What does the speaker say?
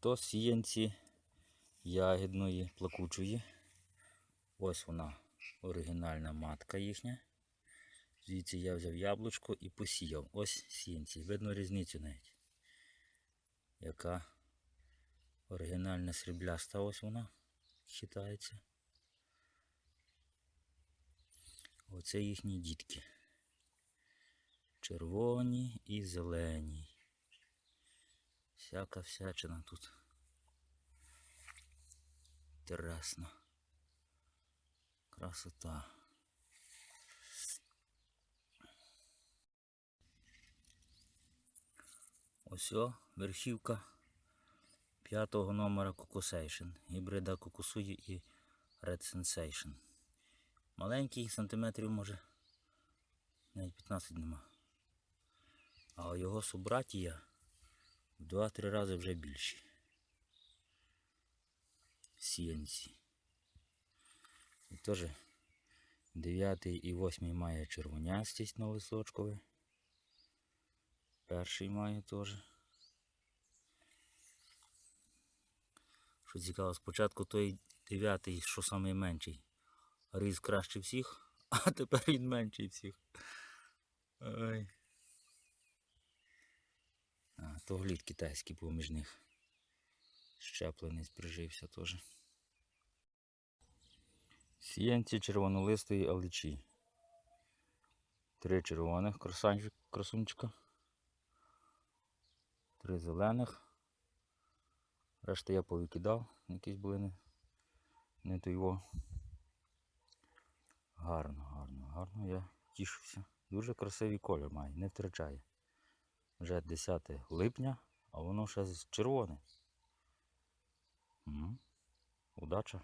то сіянці ягідної плакучої. Ось вона, оригінальна матка їхня. Звідси я взяв яблучко і посіяв. Ось сіянці. Видно різницю навіть. Яка оригінальна срібляста ось вона вважається. Оце їхні дітки. Червоні і зелені. Всяка всячина тут. Інтересно. Красота. Ось верхівка п'ятого номера Cocosation. Гібрида Кокосуї і Red Sensation. Маленький, сантиметрів може. Навіть 15 нема. А його собратія 2-3 рази вже більші. Сіянці. І теж 9 і 8 має червонястість на листочкове. Перший має теж. Що цікаво, спочатку той 9, що найменший, різ краще всіх, а тепер він менший всіх. Ой. А, то глід китайський поміж них. Щеплений прижився теж. Сіянці червонолистої аличі. Три червоних красунчика. Три зелених. Решта я повикидав, якісь були не, не то його. Гарно, гарно, гарно, я тішуся. Дуже красивий колір має, не втрачає. Вже 10 липня, а воно ще червоне. Удача!